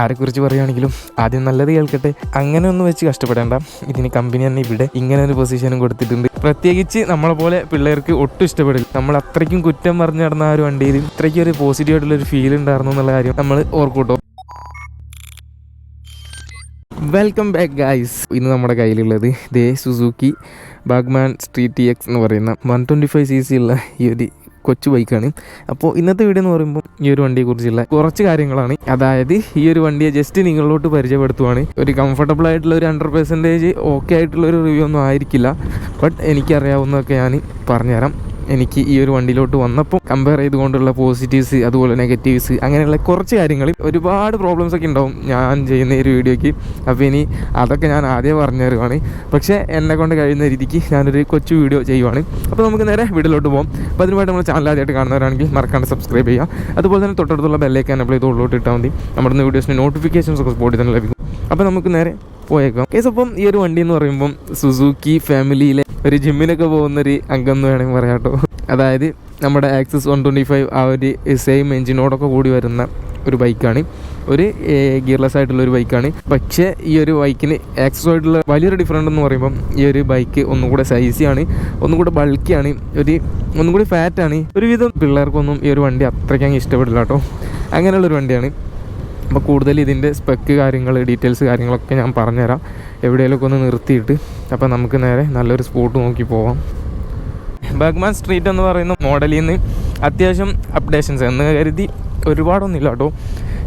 ആരെക്കുറിച്ച് പറയുകയാണെങ്കിലും ആദ്യം നല്ലത് കേൾക്കട്ടെ. അങ്ങനെ ഒന്നും വെച്ച് കഷ്ടപ്പെടേണ്ട. ഇതിന് കമ്പനി തന്നെ ഇവിടെ ഇങ്ങനെ ഒരു പൊസിഷനും കൊടുത്തിട്ടുണ്ട്. പ്രത്യേകിച്ച് നമ്മളെ പോലെ പിള്ളേർക്ക് ഒട്ടും ഇഷ്ടപ്പെടില്ല. നമ്മൾ അത്രയ്ക്കും കുറ്റം പറഞ്ഞു നടന്ന ആ ഒരു വണ്ടിയിൽ ഇത്രയ്ക്കും ഒരു പോസിറ്റീവ് ആയിട്ടുള്ള ഒരു ഫീൽ ഉണ്ടായിരുന്നു എന്നുള്ള കാര്യം നമ്മൾ ഓർക്കൂട്ടോ. വെൽക്കം ബാക്ക് ഗൈസ് ഇന്ന് നമ്മുടെ കയ്യിലുള്ളത് ദേ Suzuki Burgman street T X എന്ന് പറയുന്ന one twenty five C C ഉള്ള ഈ ഒരു കൊച്ചു ബൈക്കാണ്. അപ്പോൾ ഇന്നത്തെ വീഡിയോ എന്ന് പറയുമ്പോൾ ഈ ഒരു വണ്ടിയെക്കുറിച്ചുള്ള കുറച്ച് കാര്യങ്ങളാണ്. അതായത് ഈ ഒരു വണ്ടിയെ ജസ്റ്റ് നിങ്ങളിലോട്ട് പരിചയപ്പെടുത്തുവാണ്. ഒരു കംഫർട്ടബിൾ ആയിട്ടുള്ള ഒരു ഹൺഡ്രഡ് പെർസെന്റേജ് ഓക്കെ ആയിട്ടുള്ള ഒരു റിവ്യൂ ഒന്നും ആയിരിക്കില്ല. ബട്ട് എനിക്കറിയാവുന്നതൊക്കെ ഞാൻ പറഞ്ഞുതരാം. എനിക്ക് ഈ ഒരു വണ്ടിയിലോട്ട് വന്നപ്പോൾ കമ്പയർ ചെയ്തുകൊണ്ടുള്ള പോസിറ്റീവ്സ് അതുപോലെ നെഗറ്റീവ്സ് അങ്ങനെയുള്ള കുറച്ച് കാര്യങ്ങൾ ഒരുപാട് പ്രോബ്ലംസ് ഒക്കെ ഉണ്ടാവും ഞാൻ ചെയ്യുന്ന ഒരു വീഡിയോയ്ക്ക് അപ്പോൾ ഇനി അതൊക്കെ ഞാൻ ആദ്യം പറഞ്ഞു തരുവാണ്. പക്ഷേ എന്നെ കൊണ്ട് കഴിയുന്ന രീതിക്ക് ഞാനൊരു കൊച്ചു വീഡിയോ ചെയ്യുവാണ്. അപ്പോൾ നമുക്ക് നേരെ വീട്ടിലോട്ട് പോകാം അപ്പോൾ അതിനുമായിട്ട് നമ്മൾ ചാനൽ ആദ്യമായിട്ട് കാണുന്നവരാണെങ്കിൽ മറക്കാണ്ട് സബ്സ്ക്രൈബ് ചെയ്യുക. അതുപോലെ തന്നെ തൊട്ടടുത്തുള്ള ബെല്ലേക്ക് അപ്ലൈ ചെയ്ത് ഉള്ളോട്ട് ഇട്ടാൽ മതി. നമ്മുടെ വീഡിയോസിന് നോട്ടിഫിക്കേഷൻസ് ഒക്കെ സ്പോട്ടിൽ തന്നെ ലഭിക്കും. അപ്പോൾ നമുക്ക് നേരെ പോയേക്കാം. കേസ് അപ്പം ഈ ഒരു വണ്ടി എന്ന് പറയുമ്പം സുസൂക്കി ഫാമിലിയിലെ ഒരു ജിമ്മിനൊക്കെ പോകുന്ന ഒരു അംഗം എന്ന് വേണമെങ്കിൽ പറയാം കേട്ടോ. അതായത് നമ്മുടെ ആക്സസ് വൺ ട്വന്റി ഫൈവ് ആ ഒരു സെയിം എഞ്ചിനോടൊക്കെ കൂടി വരുന്ന ഒരു ബൈക്കാണ് ഒരു ഗിയർലെസ് ആയിട്ടുള്ള ഒരു ബൈക്കാണ് പക്ഷേ ഈ ഒരു ബൈക്കിന് ആക്സസ് ആയിട്ടുള്ള വലിയൊരു ഡിഫറന്റ് എന്ന് പറയുമ്പം ഈ ഒരു ബൈക്ക് ഒന്നും കൂടെ സൈസിയാണ് ഒന്നും കൂടെ ബൾക്കിയാണ് ഒരു ഒന്നും കൂടി ഫാറ്റാണ് ഒരുവിധം പിള്ളേർക്കൊന്നും ഈ ഒരു വണ്ടി അത്രയ്ക്ക് അങ്ങ് ഇഷ്ടപ്പെടില്ല കേട്ടോ. അങ്ങനെയുള്ളൊരു വണ്ടിയാണ്. അപ്പോൾ കൂടുതൽ ഇതിന്റെ സ്പെക്ക് കാര്യങ്ങൾ ഡീറ്റെയിൽസ് കാര്യങ്ങളൊക്കെ ഞാൻ പറഞ്ഞുതരാം. എവിടെയെങ്കിലുമൊക്കെ ഒന്ന് നിർത്തിയിട്ട് അപ്പോൾ നമുക്ക് നേരെ നല്ലൊരു സ്പോട്ട് നോക്കി പോവാം. ബഗ്മാൻ സ്ട്രീറ്റ് എന്ന് പറയുന്ന മോഡലിൽ നിന്ന് അത്യാവശ്യം അപ്ഡേഷൻസ് എന്ന് കരുതി ഒരുപാടൊന്നുമില്ല കേട്ടോ.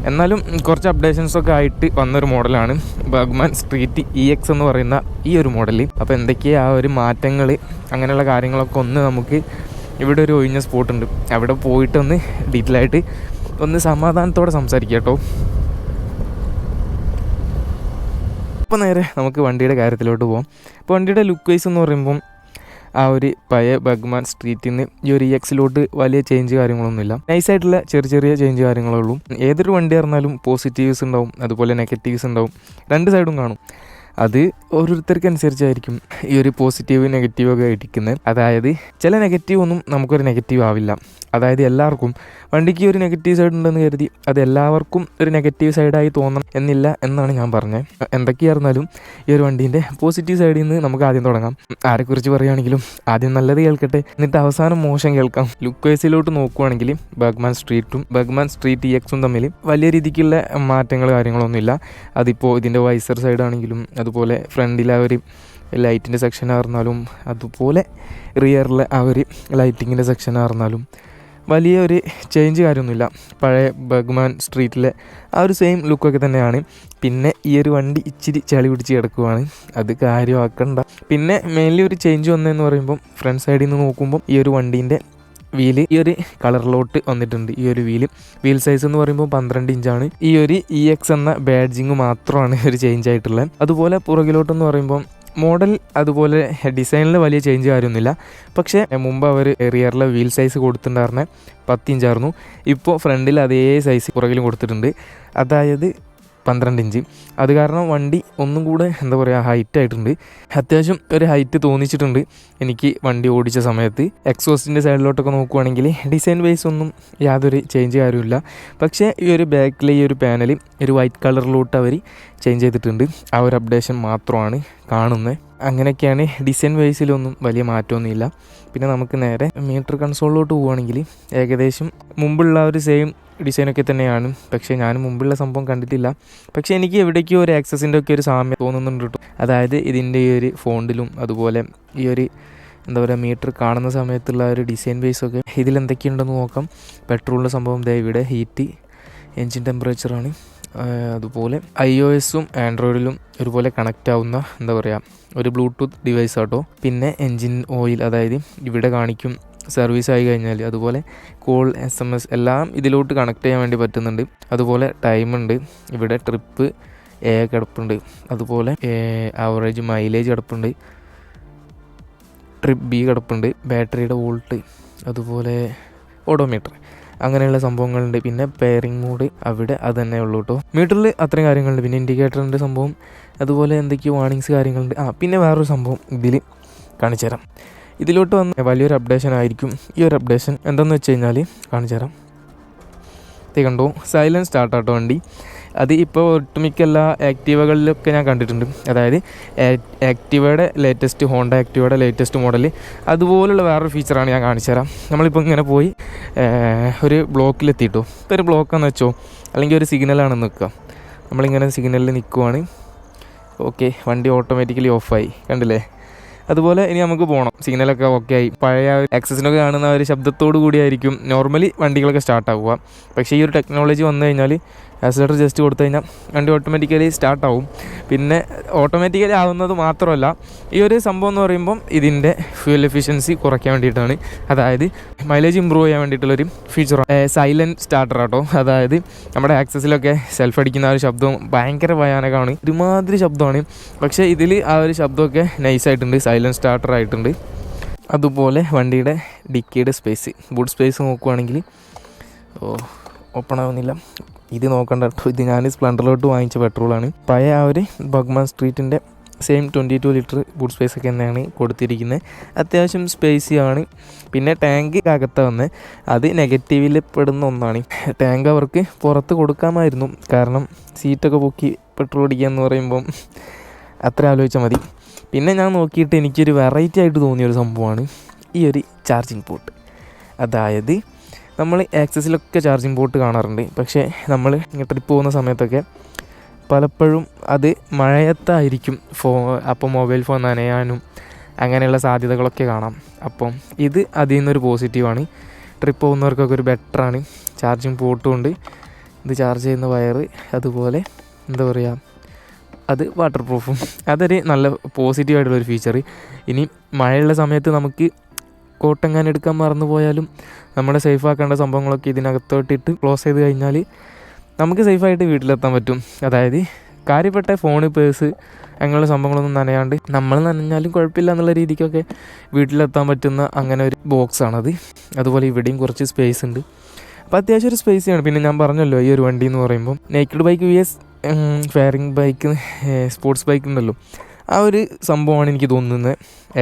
എന്നാലും കുറച്ച് അപ്ഡേഷൻസ് ഒക്കെ ആയിട്ട് വന്നൊരു മോഡലാണ് ബഗ്മാൻ സ്ട്രീറ്റ് ഇ എക്സ് എന്ന് പറയുന്ന ഈ ഒരു മോഡൽ അപ്പോൾ എന്തൊക്കെയാണ് ആ ഒരു മാറ്റങ്ങൾ അങ്ങനെയുള്ള കാര്യങ്ങളൊക്കെ ഒന്ന് നമുക്ക് ഇവിടെ ഒരു ഒഴിഞ്ഞ സ്പോട്ടുണ്ട് അവിടെ പോയിട്ടൊന്ന് ഡീറ്റെയിൽ ആയിട്ട് ഒന്ന് സമാധാനത്തോടെ സംസാരിക്കുക കേട്ടോ. അപ്പോൾ നേരെ നമുക്ക് വണ്ടിയുടെ കാര്യത്തിലോട്ട് പോകാം അപ്പോൾ വണ്ടിയുടെ ലുക്ക് വൈസ് എന്ന് പറയുമ്പം ആ ഒരു പയ ബഗ്മാൻ സ്ട്രീറ്റിൽ നിന്ന് ഈ ഒരു എക്സിലോട്ട് വലിയ ചേഞ്ച് കാര്യങ്ങളൊന്നുമില്ല. നൈസായിട്ടുള്ള ചെറിയ ചെറിയ ചേഞ്ച് കാര്യങ്ങളേ ഉള്ളൂ. ഏതൊരു വണ്ടി പറഞ്ഞാലും പോസിറ്റീവ്സ് ഉണ്ടാവും അതുപോലെ നെഗറ്റീവ്സ് ഉണ്ടാവും. രണ്ട് സൈഡും കാണും. അത് ഓരോരുത്തർക്ക് അനുസരിച്ചായിരിക്കും ഈ ഒരു പോസിറ്റീവ് നെഗറ്റീവ് ഒക്കെ ഇരിക്കുന്നത് അതായത് ചില നെഗറ്റീവ് ഒന്നും നമുക്കൊരു നെഗറ്റീവ് ആവില്ല. അതായത് എല്ലാവർക്കും വണ്ടിക്ക് ഒരു നെഗറ്റീവ് സൈഡ് ഉണ്ടെന്ന് കരുതി അത് എല്ലാവർക്കും ഒരു നെഗറ്റീവ് സൈഡായി തോന്നണം എന്നില്ല എന്നാണ് ഞാൻ പറഞ്ഞത് എന്തൊക്കെയായിരുന്നാലും ഈ ഒരു വണ്ടീന്റെ പോസിറ്റീവ് സൈഡിൽ നിന്ന് നമുക്ക് ആദ്യം തുടങ്ങാം. ആരെക്കുറിച്ച് പറയുകയാണെങ്കിലും ആദ്യം നല്ലത് കേൾക്കട്ടെ. എന്നിട്ട് അവസാനം മോശം കേൾക്കാം. ലുക്ക് വൈസിലോട്ട് നോക്കുവാണെങ്കിൽ ബഗ്മാൻ സ്ട്രീറ്റും ബഗ്മാൻ സ്ട്രീറ്റ് ഇ എക്സും തമ്മിൽ വലിയ രീതിക്കുള്ള മാറ്റങ്ങൾ കാര്യങ്ങളൊന്നുമില്ല. അതിപ്പോൾ ഇതിന്റെ വൈസർ സൈഡാണെങ്കിലും അതുപോലെ ഫ്രണ്ടിൽ ആ ഒരു ലൈറ്റിന്റെ സെക്ഷൻ ആർന്നാലും അതുപോലെ റിയറിലെ ആ ഒരു ലൈറ്റിങ്ങിന്റെ സെക്ഷൻ ആർന്നാലും വലിയ ഒരു ചേഞ്ച് കാര്യമൊന്നുമില്ല. പഴയ ബഗ്മാൻ സ്ട്രീറ്റിലെ ആ ഒരു സെയിം ലുക്കൊക്കെ തന്നെയാണ്. പിന്നെ ഈ ഒരു വണ്ടി ഇച്ചിരി ചളി പിടിച്ച് കിടക്കുവാണ്. അത് കാര്യമാക്കണ്ട. പിന്നെ മെയിൻലി ഒരു ചേഞ്ച് വന്നതെന്ന് പറയുമ്പം ഫ്രണ്ട് സൈഡിൽ നിന്ന് നോക്കുമ്പം ഈ ഒരു വണ്ടീന്റെ വീൽ ഈ ഒരു കളറിലോട്ട് വന്നിട്ടുണ്ട്. ഈ ഒരു വീൽ. വീൽ സൈസ് എന്ന് പറയുമ്പോൾ പന്ത്രണ്ട് ഇഞ്ചാണ് ഈ ഒരു ഇ എക്സ് എന്ന ബാഡ്ജിങ് മാത്രമാണ് ഒരു ചേഞ്ച് ആയിട്ടുള്ളത്. അതുപോലെ പുറകിലോട്ടെന്ന് പറയുമ്പോൾ മോഡൽ അതുപോലെ ഡിസൈനിൽ വലിയ ചേഞ്ച് കാര്യമൊന്നുമില്ല. പക്ഷേ മുമ്പ് അവർ റിയറിലെ വീൽ സൈസ് കൊടുത്തിട്ടുണ്ടായിരുന്ന പത്ത് ഇഞ്ചായിരുന്നു ഇപ്പോൾ ഫ്രണ്ടിൽ അതേ സൈസ് പുറകിലും കൊടുത്തിട്ടുണ്ട്. അതായത് പന്ത്രണ്ട് ഇഞ്ച്. അത് കാരണം വണ്ടി ഒന്നും കൂടെ എന്താ പറയുക ഹൈറ്റ് ആയിട്ടുണ്ട്. അത്യാവശ്യം ഒരു ഹൈറ്റ് തോന്നിച്ചിട്ടുണ്ട് എനിക്ക് വണ്ടി ഓടിച്ച സമയത്ത്. എക്സോസ്റ്റിന്റെ സൈഡിലോട്ടൊക്കെ നോക്കുവാണെങ്കിൽ ഡിസൈൻ വൈസ് ഒന്നും യാതൊരു ചേഞ്ച് കാര്യമില്ല പക്ഷേ ഈ ഒരു ബാക്കിലെ ഈ ഒരു പാനൽ ഒരു വൈറ്റ് കളറിലോട്ട് അവർ ചേഞ്ച് ചെയ്തിട്ടുണ്ട്. ആ ഒരു അപ്ഡേഷൻ മാത്രമാണ് കാണുന്നത് അങ്ങനെയൊക്കെയാണ് ഡിസൈൻ വൈസിലൊന്നും വലിയ മാറ്റമൊന്നുമില്ല. പിന്നെ നമുക്ക് നേരെ മീറ്റർ കൺസോളിലോട്ട് പോവുകയാണെങ്കിൽ ഏകദേശം മുമ്പുള്ള ഒരു സെയിം ഡിസൈനൊക്കെ തന്നെയാണ്. പക്ഷേ ഞാൻ മുമ്പുള്ള സംഭവം കണ്ടിട്ടില്ല. പക്ഷേ എനിക്ക് എവിടേക്കോ ഒരു ആക്സസിന്റെ ഒക്കെ ഒരു സാമ്യം തോന്നുന്നുണ്ട് കേട്ടോ അതായത് ഇതിന്റെ ഈ ഒരു ഫോണ്ടിലും അതുപോലെ ഈ ഒരു എന്താ പറയുക മീറ്റർ കാണുന്ന സമയത്തുള്ള ഒരു ഡിസൈൻ ബേസൊക്കെ ഇതിലെന്തൊക്കെയുണ്ടെന്ന് നോക്കാം. പെട്രോളിന്റെ സംഭവം ദേ ഇവിടെ ഹീറ്റ് എൻജിൻ ടെമ്പറേച്ചറാണ് അതുപോലെ ഐ ഒ എസും ആൻഡ്രോയിഡിലും ഒരുപോലെ കണക്റ്റ് ആവുന്ന എന്താ പറയുക ഒരു ബ്ലൂടൂത്ത് ഡിവൈസ് ആട്ടോ. പിന്നെ എൻജിൻ ഓയിൽ അതായത് ഇവിടെ കാണിക്കും സർവീസ് ആയി കഴിഞ്ഞാൽ അതുപോലെ കോൾ എസ് എം എസ് എല്ലാം ഇതിലോട്ട് കണക്ട് ചെയ്യാൻ വേണ്ടി പറ്റുന്നുണ്ട്. അതുപോലെ ടൈമുണ്ട് ഇവിടെ ട്രിപ്പ് എ കിടപ്പുണ്ട്. അതുപോലെ ആവറേജ് മൈലേജ് കിടപ്പുണ്ട്. ട്രിപ്പ് ബി കിടപ്പുണ്ട്. ബാറ്ററിയുടെ വോൾട്ട് അതുപോലെ ഓഡോമീറ്റർ അങ്ങനെയുള്ള സംഭവങ്ങളുണ്ട്. പിന്നെ പെയറിംഗ് മോഡ് അവിടെ അത് തന്നെ ഉള്ളൂ കേട്ടോ മീറ്ററിൽ അത്രയും കാര്യങ്ങളുണ്ട്. പിന്നെ ഇൻഡിക്കേറ്ററിന്റെ സംഭവം അതുപോലെ എന്തൊക്കെയോ വാണിങ്സ് കാര്യങ്ങളുണ്ട്. ആ പിന്നെ വേറൊരു സംഭവം ഇതിൽ കാണിച്ചു തരാം ഇതിലോട്ട് വന്ന വലിയൊരു അപ്ഡേഷൻ ആയിരിക്കും. ഈ ഒരു അപ്ഡേഷൻ എന്താണെന്ന് വെച്ച് കഴിഞ്ഞാൽ കാണിച്ചു തരാം. കണ്ടോ സൈലന്റ് സ്റ്റാർട്ടാട്ടോ വണ്ടി. അത് ഇപ്പോൾ ഒട്ടുമിക്ക എല്ലാ ആക്റ്റീവകളിലൊക്കെ ഞാൻ കണ്ടിട്ടുണ്ട്. അതായത് ആക്റ്റീവയുടെ ലേറ്റസ്റ്റ് ഹോണ്ട ആക്റ്റീവയുടെ ലേറ്റസ്റ്റ് മോഡൽ അതുപോലുള്ള വേറൊരു ഫീച്ചറാണ് ഞാൻ കാണിച്ചു തരാം. നമ്മളിപ്പോൾ ഇങ്ങനെ പോയി ഒരു ബ്ലോക്കിലെത്തിയിട്ടു ഇപ്പോൾ ഒരു ബ്ലോക്കാന്ന് വെച്ചോ അല്ലെങ്കിൽ ഒരു സിഗ്നലാണെന്ന് നിൽക്കുക നമ്മളിങ്ങനെ സിഗ്നലിൽ നിൽക്കുവാണ്. ഓക്കെ വണ്ടി ഓട്ടോമാറ്റിക്കലി ഓഫായി കണ്ടില്ലേ? അതുപോലെ ഇനി നമുക്ക് പോകണം സിഗ്നലൊക്കെ ഓക്കെ ആയി. പഴയ ആക്സസിനൊക്കെ കാണുന്ന ഒരു ശബ്ദത്തോടു കൂടിയായിരിക്കും നോർമലി വണ്ടികളൊക്കെ സ്റ്റാർട്ടാവുക പക്ഷേ ഈ ഒരു ടെക്നോളജി വന്നു കഴിഞ്ഞാൽ ആക്സിലേറ്റർ ജസ്റ്റ് കൊടുത്തു കഴിഞ്ഞാൽ വണ്ടി ഓട്ടോമാറ്റിക്കലി സ്റ്റാർട്ടാവും പിന്നെ ഓട്ടോമാറ്റിക്കലി ആവുന്നത് മാത്രമല്ല ഈ ഒരു സംഭവം എന്ന് പറയുമ്പം ഇതിന്റെ ഫ്യൂൽ എഫിഷ്യൻസി കുറയ്ക്കാൻ വേണ്ടിയിട്ടാണ്. അതായത് മൈലേജ് ഇമ്പ്രൂവ് ചെയ്യാൻ വേണ്ടിയിട്ടുള്ളൊരു ഫീച്ചർ സൈലന്റ് സ്റ്റാർട്ടർ ആട്ടോ. അതായത് നമ്മുടെ ആക്സസിലൊക്കെ സെൽഫ് അടിക്കുന്ന ആ ഒരു ശബ്ദം ഭയങ്കര ഭയാനകമാണ്. ഒരുമാതിരി ശബ്ദമാണ്. പക്ഷേ ഇതിൽ ആ ഒരു ശബ്ദമൊക്കെ നൈസായിട്ടുണ്ട് സൈലന്റ് സ്റ്റാർട്ടർ ആയിട്ടുണ്ട്. അതുപോലെ വണ്ടിയുടെ ഡിക്കിയുടെ സ്പേസ് ബൂട്ട് സ്പേസ് നോക്കുവാണെങ്കിൽ ഓ ഓപ്പൺ ആവുന്നില്ല. ഇത് നോക്കണ്ട. കേട്ടോ ഇത് ഞാൻ സ്പ്ലണ്ടറിലോട്ട് വാങ്ങിച്ച പെട്രോളാണ്. പഴയ ആ ഒരു Burgman സ്ട്രീറ്റിന്റെ same twenty two litre boot space ഒക്കെ തന്നെയാണ് കൊടുത്തിരിക്കുന്നത്. അത്യാവശ്യം സ്പേസിയാണ് പിന്നെ ടാങ്ക് അകത്ത് വന്ന് അത് നെഗറ്റീവിൽ പെടുന്ന ഒന്നാണ്. ടാങ്ക് അവർക്ക് പുറത്ത് കൊടുക്കാമായിരുന്നു. കാരണം സീറ്റൊക്കെ പൊക്കി പെട്രോൾ അടിക്കുക എന്ന് പറയുമ്പം അത്ര ആലോചിച്ചാൽ മതി. പിന്നെ ഞാൻ നോക്കിയിട്ട് എനിക്കൊരു വെറൈറ്റി ആയിട്ട് തോന്നിയൊരു സംഭവമാണ് ഈ ഒരു ചാർജിങ് പോർട്ട് അതായത് നമ്മൾ ആക്സസിലൊക്കെ ചാർജിങ് പോർട്ട് കാണാറുണ്ട്. പക്ഷേ നമ്മൾ ട്രിപ്പ് പോകുന്ന സമയത്തൊക്കെ പലപ്പോഴും അത് മഴയത്തായിരിക്കും ഫോ അപ്പോൾ മൊബൈൽ ഫോൺ നനയാനും അങ്ങനെയുള്ള സാധ്യതകളൊക്കെ കാണാം. അപ്പം ഇത് അതിൽ നിന്നൊരു പോസിറ്റീവാണ് ട്രിപ്പ് പോകുന്നവർക്കൊക്കെ ഒരു ബെറ്ററാണ് ചാർജിങ് പോർട്ടും ഉണ്ട് ഇത് ചാർജ് ചെയ്യുന്ന വയറ് അതുപോലെ എന്താ പറയുക അത് വാട്ടർ പ്രൂഫും അതൊരു നല്ല പോസിറ്റീവായിട്ടുള്ളൊരു ഫീച്ചർ ഇനി മഴയുള്ള സമയത്ത് നമുക്ക് കോട്ടെങ്ങാൻ എടുക്കാൻ മറന്നു പോയാലും നമ്മളെ സേഫ് ആക്കേണ്ട സംഭവങ്ങളൊക്കെ ഇതിനകത്തോട്ടിട്ട് ക്ലോസ് ചെയ്ത് കഴിഞ്ഞാൽ നമുക്ക് സേഫായിട്ട് വീട്ടിലെത്താൻ പറ്റും. അതായത് കാര്യപ്പെട്ട ഫോണ് പേഴ്സ് അങ്ങനെയുള്ള സംഭവങ്ങളൊന്നും നനയാണ്ട് നമ്മൾ നനഞ്ഞാലും കുഴപ്പമില്ല എന്നുള്ള രീതിക്കൊക്കെ വീട്ടിലെത്താൻ പറ്റുന്ന അങ്ങനെ ഒരു ബോക്സാണത്. അതുപോലെ ഇവിടെയും കുറച്ച് സ്പേസ് ഉണ്ട്. അപ്പോൾ അത്യാവശ്യം ഒരു സ്പേസ് ആണ്. പിന്നെ ഞാൻ പറഞ്ഞല്ലോ ഈ ഒരു വണ്ടി എന്ന് പറയുമ്പോൾ naked bike V S fairing bike sports bike ഉണ്ടല്ലോ. ആ ഒരു സംഭവമാണ് എനിക്ക് തോന്നുന്നത്.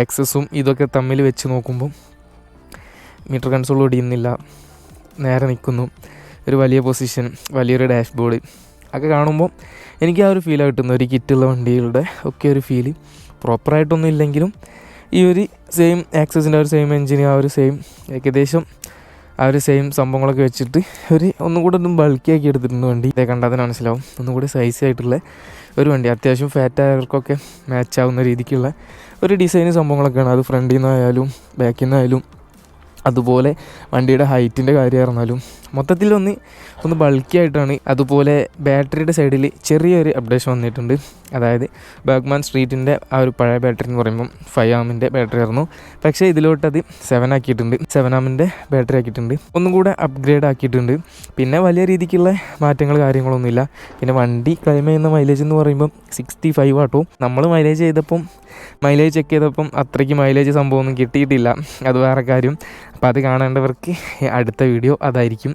ആക്സസും ഇതൊക്കെ തമ്മിൽ വെച്ച് നോക്കുമ്പോൾ മീറ്റർ കൺസോൾ ഒടിയുന്നില്ല. നേരെ നിൽക്കുന്നു ഒരു വലിയ പൊസിഷൻ വലിയൊരു ഡാഷ് ബോർഡ് ഒക്കെ കാണുമ്പോൾ എനിക്ക് ആ ഒരു ഫീലാണ് കിട്ടുന്നത്. ഒരു കിറ്റുള്ള വണ്ടികളുടെ ഒക്കെ ഒരു ഫീൽ പ്രോപ്പറായിട്ടൊന്നും ഇല്ലെങ്കിലും ഈ ഒരു സെയിം ആക്സസിന്റെ ഒരു സെയിം എൻജിൻ ആ ഒരു സെയിം ഏകദേശം ആ ഒരു സെയിം സംഭവങ്ങളൊക്കെ വെച്ചിട്ട് ഒരു ഒന്നും കൂടെ ഒന്നും ബൾക്കി ആക്കി എടുത്തിട്ടുണ്ട് വണ്ടി. ഇതേ കണ്ടാൽ തന്നെ മനസ്സിലാവും. ഒന്നും കൂടി സൈസ് ആയിട്ടുള്ള ഒരു വണ്ടി. അത്യാവശ്യം ഫാറ്റ് ആയവർക്കൊക്കെ മാച്ച് ആവുന്ന രീതിക്കുള്ള ഒരു ഡിസൈൻ സംഭവങ്ങളൊക്കെയാണ്. അത് ഫ്രണ്ടിൽ നിന്നായാലും ബാക്കിൽ നിന്നായാലും അതുപോലെ വണ്ടിയുടെ ഹൈറ്റിന്റെ കാര്യമായിരുന്നാലും മൊത്തത്തിൽ ഒന്ന് ബൾക്കി ആയിട്ടാണ്. അതുപോലെ ബാറ്ററിയുടെ സൈഡിൽ ചെറിയൊരു അപ്ഡേഷൻ വന്നിട്ടുണ്ട്. അതായത് ബാഗ്മാൻ സ്ട്രീറ്റിന്റെ ആ ഒരു പഴയ ബാറ്ററി എന്ന് പറയുമ്പം ഫൈവ് ആമിന്റെ ബാറ്ററി ആയിരുന്നു. പക്ഷേ ഇതിലോട്ട് അത് സെവൻ ആക്കിയിട്ടുണ്ട്. സെവൻ ആമിന്റെ ബാറ്ററി ആക്കിയിട്ടുണ്ട്. ഒന്നും കൂടെ അപ്ഗ്രേഡ് ആക്കിയിട്ടുണ്ട്. പിന്നെ വലിയ രീതിക്കുള്ള മാറ്റങ്ങൾ കാര്യങ്ങളൊന്നുമില്ല. പിന്നെ വണ്ടി ക്ലൈം ചെയ്യുന്ന മൈലേജ് എന്ന് പറയുമ്പം സിക്സ്റ്റി ഫൈവ് ആട്ടോ. നമ്മൾ മൈലേജ് ചെയ്തപ്പം മൈലേജ് ചെക്ക് ചെയ്തപ്പം അത്രയ്ക്ക് മൈലേജ് സംഭവമൊന്നും കിട്ടിയിട്ടില്ല. അത് വേറെ കാര്യം. അപ്പോൾ അത് കാണേണ്ടവർക്ക് അടുത്ത വീഡിയോ അതായിരിക്കും.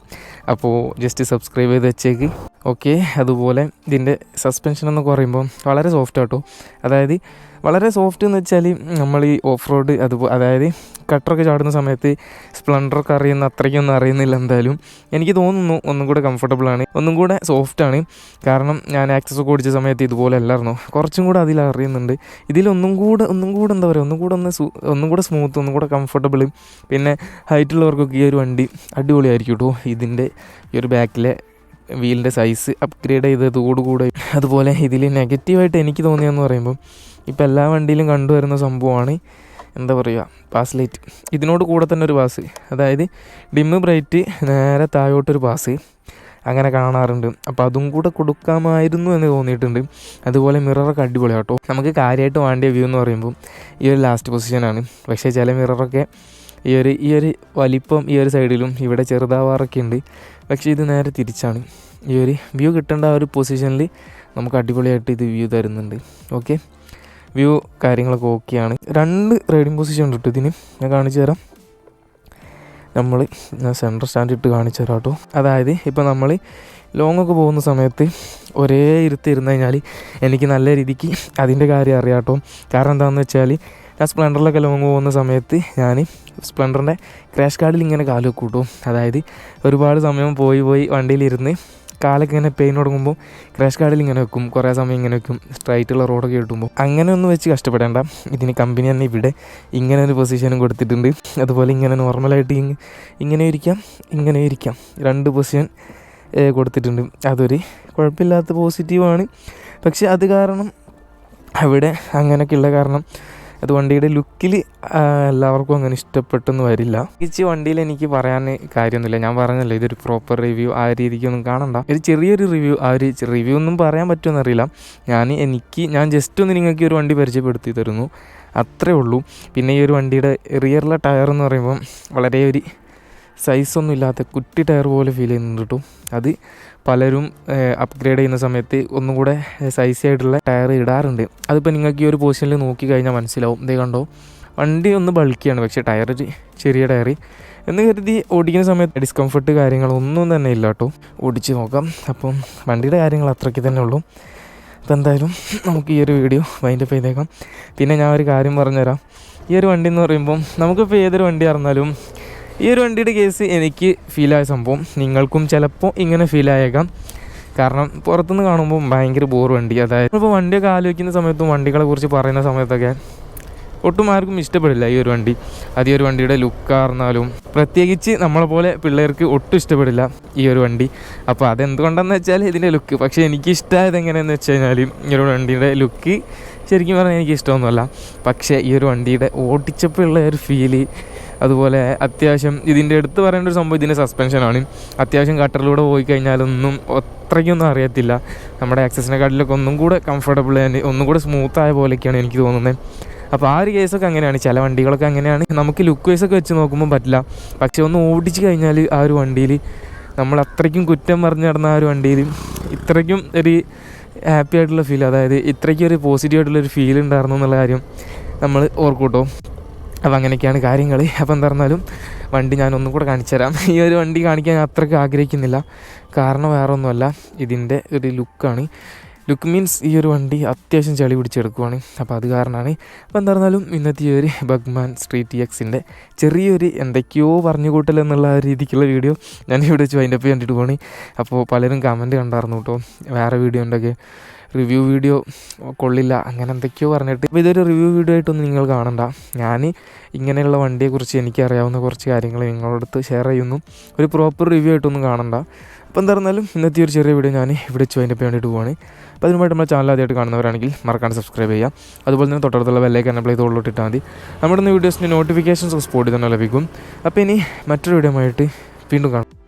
അപ്പോൾ ജസ്റ്റ് സബ്സ്ക്രൈബ് ചെയ്ത് വെച്ചേക്ക്. ഓക്കെ അതുപോലെ ഇതിന്റെ സസ്പെൻഷൻ എന്ന് പറയുമ്പോൾ വളരെ സോഫ്റ്റ് ആട്ടോ. അതായത് വളരെ സോഫ്റ്റ് എന്ന് വെച്ചാൽ നമ്മൾ ഈ ഓഫ് റോഡ് അതുപോലെ അതായത് കട്ടറൊക്കെ ചാടുന്ന സമയത്ത് സ്പ്ലണ്ടറൊക്കെ അറിയുന്ന അത്രയ്ക്കൊന്നും അറിയുന്നില്ല എന്തായാലും. എനിക്ക് തോന്നുന്നു ഒന്നും കൂടെ കംഫർട്ടബിളാണ് ഒന്നും കൂടെ സോഫ്റ്റാണ് കാരണം ഞാൻ ആക്സസ് ഒക്കെ ഓടിച്ച സമയത്ത് ഇതുപോലെ അല്ലായിരുന്നു. കുറച്ചും കൂടെ അതിൽ അറിയുന്നുണ്ട്. ഇതിലൊന്നും കൂടെ ഒന്നും കൂടെ എന്താ പറയുക? ഒന്നും കൂടെ ഒന്ന് ഒന്നും കൂടെ സ്മൂത്ത് ഒന്നും കൂടെ കംഫർട്ടബിൾ പിന്നെ ഹൈറ്റുള്ളവർക്കൊക്കെ ഈ ഒരു വണ്ടി അടിപൊളിയായിരിക്കും കേട്ടോ ഇതിന്റെ ഈ ഒരു ബാക്കിലെ വീലിന്റെ സൈസ് അപ്ഗ്രേഡ് ചെയ്തതോടുകൂടെ. അതുപോലെ ഇതിൽ നെഗറ്റീവായിട്ട് എനിക്ക് തോന്നിയെന്ന് പറയുമ്പോൾ ഇപ്പോൾ എല്ലാ വണ്ടിയിലും കണ്ടുവരുന്ന സംഭവമാണ് എന്താ പറയുക പാസ് ലൈറ്റ് ഇതിനോട് കൂടെ തന്നെ ഒരു പാസ്. അതായത് ഡിമ്മ് ബ്രൈറ്റ് നേരെ താഴോട്ടൊരു പാസ്. അങ്ങനെ കാണാറുണ്ട്. അപ്പോൾ അതും കൂടെ കൊടുക്കാമായിരുന്നു എന്ന് തോന്നിയിട്ടുണ്ട്. അതുപോലെ മിററൊക്കെ അടിപൊളിയാണ് കേട്ടോ നമുക്ക് കാര്യമായിട്ട് വേണ്ടിയ വ്യൂ എന്ന് പറയുമ്പോൾ ഈ ഒരു ലാസ്റ്റ് പൊസിഷനാണ് പക്ഷേ ചില മിററൊക്കെ ഈ ഒരു ഈ ഒരു വലിപ്പം ഈ ഒരു സൈഡിലും ഇവിടെ ചെറുതാവാറൊക്കെ ഉണ്ട്. പക്ഷേ ഇത് നേരെ തിരിച്ചാണ്. ഈ ഒരു വ്യൂ കിട്ടേണ്ട ആ ഒരു പൊസിഷനിൽ നമുക്ക് അടിപൊളിയായിട്ട് ഇത് വ്യൂ തരുന്നുണ്ട്. ഓക്കെ വ്യൂ കാര്യങ്ങളൊക്കെ ഓക്കെയാണ്. രണ്ട് റൈഡിങ് പൊസിഷൻ ഉണ്ട് ഇതിന്. ഞാൻ കാണിച്ചു തരാം. നമ്മൾ ഞാൻ സെൻട്രൽ സ്റ്റാൻഡ് ഇട്ട് കാണിച്ചു തരാം കേട്ടോ. അതായത് ഇപ്പോൾ നമ്മൾ ലോങ് ഒക്കെ പോകുന്ന സമയത്ത് ഒരേ ഇരുത്തി ഇരുന്ന് കഴിഞ്ഞാൽ എനിക്ക് നല്ല രീതിക്ക് അതിന്റെ കാര്യം അറിയാം കേട്ടോ. കാരണം എന്താണെന്ന് വെച്ചാൽ ഞാൻ സ്പ്ലെൻഡറിലൊക്കെ ലോങ് പോകുന്ന സമയത്ത് ഞാൻ സ്പ്ലെൻഡറിന്റെ ക്രാഷ് കാർഡിൽ ഇങ്ങനെ കാൽ കൂട്ടും. അതായത് ഒരുപാട് സമയം പോയി പോയി വണ്ടിയിലിരുന്ന് കാലൊക്കെ ഇങ്ങനെ പെയിൻ തുടങ്ങുമ്പോൾ ക്രാഷ് കാർഡിൽ ഇങ്ങനെ വെക്കും. കുറേ സമയം ഇങ്ങനെ വെക്കും. സ്ട്രൈറ്റുള്ള റോഡൊക്കെ കിട്ടുമ്പോൾ അങ്ങനെ ഒന്നും വെച്ച് കഷ്ടപ്പെടേണ്ട. ഇതിന് കമ്പനി തന്നെ ഇവിടെ ഇങ്ങനെ ഒരു പൊസിഷനും കൊടുത്തിട്ടുണ്ട്. അതുപോലെ ഇങ്ങനെ നോർമലായിട്ട് ഇങ് ഇങ്ങനെ ഇരിക്കാം ഇങ്ങനെ ഇരിക്കാം. രണ്ട് പൊസിഷൻ കൊടുത്തിട്ടുണ്ട്. അതൊരു കുഴപ്പമില്ലാത്ത പോസിറ്റീവാണ് പക്ഷേ അത് കാരണം അവിടെ അങ്ങനെയൊക്കെയുള്ള കാരണം അത് വണ്ടിയുടെ ലുക്കിൽ എല്ലാവർക്കും അങ്ങനെ ഇഷ്ടപ്പെട്ടെന്ന് വരില്ല. തിരിച്ച് വണ്ടിയിൽ എനിക്ക് പറയാൻ കാര്യമൊന്നുമില്ല. ഞാൻ പറഞ്ഞല്ലോ ഇതൊരു പ്രോപ്പർ റിവ്യൂ ആ രീതിക്കൊന്നും കാണണ്ട. ഒരു ചെറിയൊരു റിവ്യൂ ആ ഒരു റിവ്യൂ ഒന്നും പറയാൻ പറ്റുമെന്ന് അറിയില്ല ഞാൻ എനിക്ക് ഞാൻ ജസ്റ്റ് ഒന്ന് നിങ്ങൾക്ക് ഒരു വണ്ടി പരിചയപ്പെടുത്തി തരുന്നു. അത്രേ ഉള്ളൂ. പിന്നെ ഈ ഒരു വണ്ടിയുടെ റിയറിലെ ടയർ എന്ന് പറയുമ്പം വളരെ ഒരു സൈസൊന്നും ഇല്ലാത്ത കുട്ടി ടയർ പോലെ ഫീൽ ചെയ്യുന്നുണ്ട് കേട്ടോ. അത് പലരും അപ്ഗ്രേഡ് ചെയ്യുന്ന സമയത്ത് ഒന്നും കൂടെ സൈസി ആയിട്ടുള്ള ടയർ ഇടാറുണ്ട്. അതിപ്പോൾ നിങ്ങൾക്ക് ഈ ഒരു പൊസിഷനിൽ നോക്കി കഴിഞ്ഞാൽ മനസ്സിലാവും. ഇതേ കണ്ടോ? വണ്ടി ഒന്ന് ബൾക്കിയാണ് പക്ഷേ ടയർ ചെറിയ ടയർ. എന്ന് കരുതി ഓടിക്കുന്ന സമയത്ത് ഡിസ്കംഫർട്ട് കാര്യങ്ങളൊന്നും തന്നെ ഇല്ല കേട്ടോ. ഓടിച്ച് നോക്കാം. അപ്പം വണ്ടിയുടെ കാര്യങ്ങൾ അത്രയ്ക്ക് തന്നെ ഉള്ളൂ. അപ്പോൾ എന്തായാലും നമുക്ക് ഈ ഒരു വീഡിയോ വൈൻഡപ്പ് ചെയ്തേക്കാം. പിന്നെ ഞാൻ ഒരു കാര്യം പറഞ്ഞുതരാം. ഈ ഒരു വണ്ടി എന്ന് പറയുമ്പം നമുക്കിപ്പോൾ ഏതൊരു വണ്ടി അറിഞ്ഞാലും ഈ ഒരു വണ്ടിയുടെ കേസ് എനിക്ക് ഫീലായ സംഭവം. നിങ്ങൾക്കും ചിലപ്പോൾ ഇങ്ങനെ ഫീലായേക്കാം കാരണം പുറത്തുനിന്ന് കാണുമ്പോൾ ഭയങ്കര ബോർ വണ്ടി. അതായത് ഇപ്പോൾ വണ്ടിയൊക്കെ ആലോചിക്കുന്ന സമയത്തും വണ്ടികളെ കുറിച്ച് പറയുന്ന സമയത്തൊക്കെ ഒട്ടും ആർക്കും ഇഷ്ടപ്പെടില്ല ഈ ഒരു വണ്ടി. അത് ഈ ഒരു വണ്ടിയുടെ ലുക്കാർന്നാലും പ്രത്യേകിച്ച് നമ്മളെ പോലെ പിള്ളേർക്ക് ഒട്ടും ഇഷ്ടപ്പെടില്ല ഈ ഒരു വണ്ടി. അപ്പോൾ അതെന്തുകൊണ്ടെന്ന് വെച്ചാൽ ഇതിന്റെ ലുക്ക് പക്ഷേ എനിക്ക് ഇഷ്ടമായത് എങ്ങനെയെന്ന് വെച്ച് കഴിഞ്ഞാൽ ഈ ഒരു വണ്ടിയുടെ ലുക്ക് ശരിക്കും പറഞ്ഞാൽ എനിക്ക് ഇഷ്ടമൊന്നുമല്ല പക്ഷേ ഈ ഒരു വണ്ടിയുടെ ഓടിച്ചപ്പോൾ ഉള്ള ഒരു ഫീൽ അതുപോലെ അത്യാവശ്യം ഇതിന്റെ അടുത്ത് പറയേണ്ട ഒരു സംഭവം ഇതിന്റെ സസ്പെൻഷനാണ് അത്യാവശ്യം കട്ടറിലൂടെ പോയി കഴിഞ്ഞാലൊന്നും അത്രയ്ക്കൊന്നും അറിയത്തില്ല. നമ്മുടെ ആക്സസിനെ കാട്ടിലൊക്കെ ഒന്നും കൂടെ കംഫർട്ടബിൾ ഒന്നും കൂടെ സ്മൂത്തായ പോലെയൊക്കെയാണ് എനിക്ക് തോന്നുന്നത് അപ്പോൾ ആ ഒരു കേസൊക്കെ അങ്ങനെയാണ്. ചില വണ്ടികളൊക്കെ അങ്ങനെയാണ്. നമുക്ക് ലുക്ക് വൈസൊക്കെ വെച്ച് നോക്കുമ്പോൾ പറ്റില്ല. പക്ഷേ ഒന്ന് ഓടിച്ച് കഴിഞ്ഞാൽ ആ ഒരു വണ്ടിയിൽ നമ്മൾ അത്രയ്ക്കും കുറ്റം പറഞ്ഞു നടന്ന ആ ഒരു വണ്ടിയിൽ ഇത്രയ്ക്കും ഒരു ഹാപ്പി ആയിട്ടുള്ള ഫീൽ അതായത് ഇത്രയ്ക്കും ഒരു പോസിറ്റീവ് ആയിട്ടുള്ളൊരു ഫീൽ ഉണ്ടായിരുന്നു എന്നുള്ള കാര്യം നമ്മൾ ഓർക്കൂട്ടോ. അപ്പോൾ അങ്ങനെയൊക്കെയാണ് കാര്യങ്ങൾ അപ്പോൾ എന്താ പറഞ്ഞാലും വണ്ടി ഞാൻ ഒന്നും കൂടെ കാണിച്ചു തരാം ഈ ഒരു വണ്ടി കാണിക്കാൻ ഞാൻ അത്രയ്ക്ക് ആഗ്രഹിക്കുന്നില്ല. കാരണം വേറെ ഒന്നുമല്ല ഇതിന്റെ ഒരു ലുക്കാണ്. ലുക്ക് മീൻസ് ഈ ഒരു വണ്ടി അത്യാവശ്യം ചളി പിടിച്ചെടുക്കുവാണ്. അപ്പോൾ അത് കാരണമാണ് അപ്പോൾ എന്താ പറഞ്ഞാലും ഇന്നത്തെ ഈ ഒരു ബഗ്മാൻ സ്ട്രീറ്റ് എക്സിന്റെ ചെറിയൊരു എന്തൊക്കെയോ പറഞ്ഞു കൂട്ടൽ എന്നുള്ള രീതിക്കുള്ള വീഡിയോ ഞാൻ ഇവിടെ വെച്ച് ഒപ്പം കണ്ടിട്ട് പോകണേ അപ്പോൾ പലരും കമന്റ് കണ്ടായിരുന്നു കേട്ടോ. വേറെ വീഡിയോ ഉണ്ടൊക്കെ റിവ്യൂ വീഡിയോ കൊള്ളില്ല അങ്ങനെ എന്തൊക്കെയോ പറഞ്ഞിട്ട്. ഇപ്പോൾ ഇതൊരു റിവ്യൂ വീഡിയോ ആയിട്ടൊന്നും നിങ്ങൾ കാണണ്ട. ഞാൻ ഇങ്ങനെയുള്ള വണ്ടിയെക്കുറിച്ച് എനിക്കറിയാവുന്ന കുറച്ച് കാര്യങ്ങൾ നിങ്ങളടുത്ത് ഷെയർ ചെയ്യുന്നു. ഒരു പ്രോപ്പർ റിവ്യൂ ആയിട്ടൊന്നും കാണണ്ട. അപ്പോൾ എന്തായിരുന്നാലും ഇന്നത്തെ ഒരു ചെറിയ വീഡിയോ ഞാൻ ഇവിടെ വെച്ച്. അതിന്റെ വേണ്ടിയിട്ട് പോവാണ്. അപ്പോൾ അതിനുമായിട്ട് നമ്മൾ ചാനൽ ആദ്യമായിട്ട് കാണുന്നവരാണെങ്കിൽ മറക്കാണ്ട് സബ്സ്ക്രൈബ് ചെയ്യാം അതുപോലെ തന്നെ തൊട്ടടുത്തുള്ള ബെല്ലേക്ക് പ്ലേ തോളിലോട്ട് ഇട്ടാൽ മതി. നമ്മുടെ വീഡിയോസിന്റെ നോട്ടിഫിക്കേഷൻസ് സ്പോട്ടിൽ തന്നെ ലഭിക്കും. അപ്പോൾ ഇനി മറ്റൊരു വീഡിയോ ആയിട്ട് വീണ്ടും കാണാം.